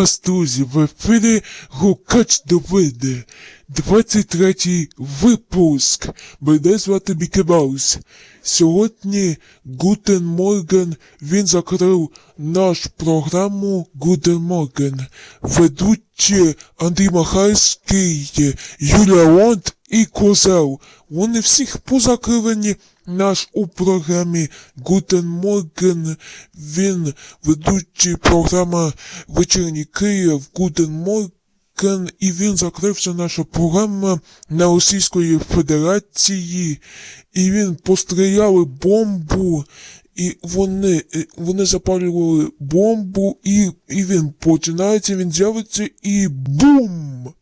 вас, друзі, в ефірі Гукач Давиде. 23 випуск. Мене звати Мікі Маус. Сьогодні Гутен Морген, він закрив наш програму Гутен Морген. Ведучі Андрій Махайський, Юлія Лонд і Козел. Вони всіх позакривані наш у програмі Гутен Морген. Він ведучий програма Вечірній Київ Гутен Морген. І він закрився наша програма на Російської Федерації, і він постріляли бомбу, і вони, е, вони запалювали бомбу, і, і він починається, він з'явиться і бум!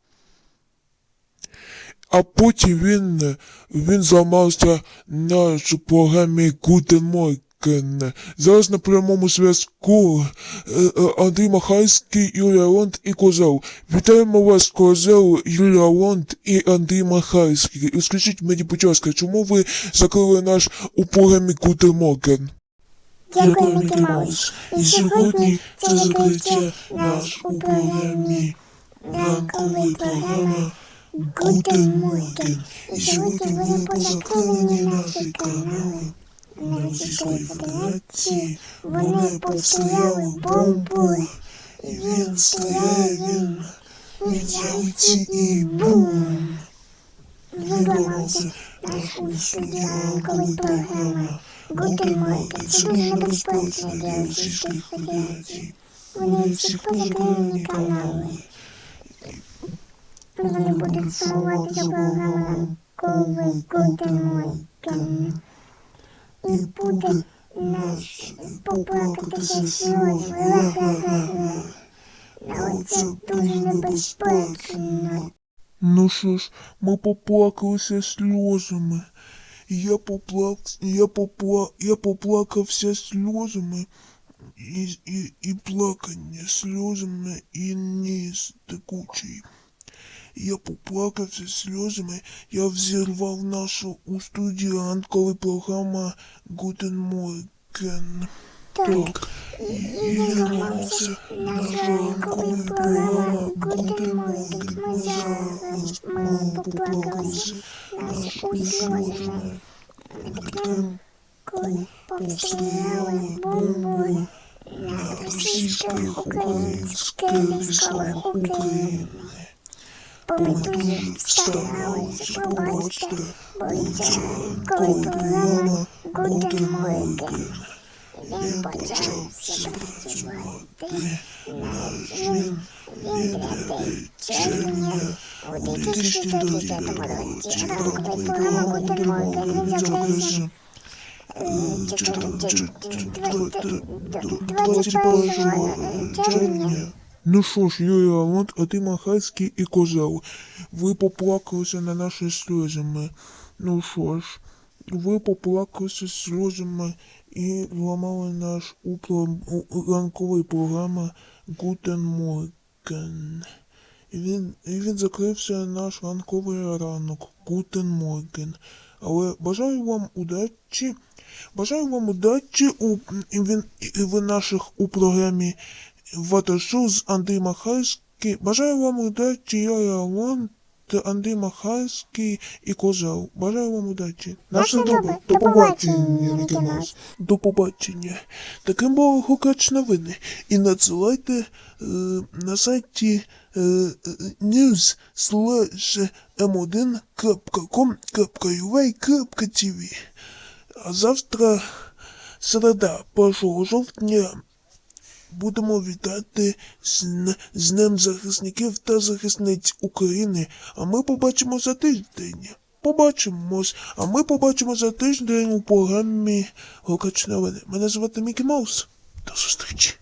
А потім він, він зламався на програмі Guten Morgen. Зараз на прямому зв'язку е, е, Андрій Махайський, Юлія Лонд і Козел. Вітаємо вас, Козел, Юлія Лонд і Андрій Махайський. І скажіть мені, будь ласка, чому ви закрили наш у програмі Дякую, Мікі Маус. І сьогодні це закриття наш у програмі ранкової програми Гутен Морген. І сьогодні вони позакривані наші канали на Російської Федерації. Вони постріляли бомбу. І він стріляє, він відзявиться і бум. Ламався наш у студії ранкової програми. Гутен Морген. Це дуже небезпечно для Російської Федерації. Вони всіх позакривані канали. Вони будуть сумувати за програмою Ковий Гутен Морген. І буде наш поплакатися сльози. Га-га-га-га. Але це дуже небезпечно. Ну що ж, ми поплакалися сльозами. Я поплак... я попла... я поплакався сльозами. І, і, і плакання сльозами і ніс текучий. Я поплакався сльозами, я взірвав нашу у студії ранкова програма Гутен Морген. Так, зламався наша ранкової програми Гутен Морген. Ми зараз ми поплакалися наш у сльозами. Коли постріляли бомбою на російсько-українських військових України. Дуже старалися побачити, бо це коли програма Гутен. Він почався працювати наш він, він 5 червня у 2025 році. Ранковий програма Гутен Морген він закрився. 21 червня. Ну що ж, Юрій Лавонт, а ти Махайський і Козел. Ви поплакалися на наші сльозами. Ну що ж, ви поплакалися сльозами і зламали наш упло... у- ранковий програма Гутен. І він, і він закрився наш ранковий ранок Гутен Морген. Але бажаю вам удачі. Бажаю вам удачі у і він, і в наших у програмі Ваташу з Андрій Махайський. Бажаю вам удачі, я Леон, та Андрій Махайський і Козел. Бажаю вам удачі. Наше добре. До побачення, Мікі До побачення. Таким був Гукач новини. І надсилайте е, на сайті е, news slash m1.com.ua.tv. А завтра, середа, 1 жовтня, будемо вітати з, н- з Днем захисників та захисниць України. А ми побачимо за тиждень. Побачимось. А ми побачимо за тиждень у програмі Гукач новини. Мене звати Мікі Маус. До зустрічі.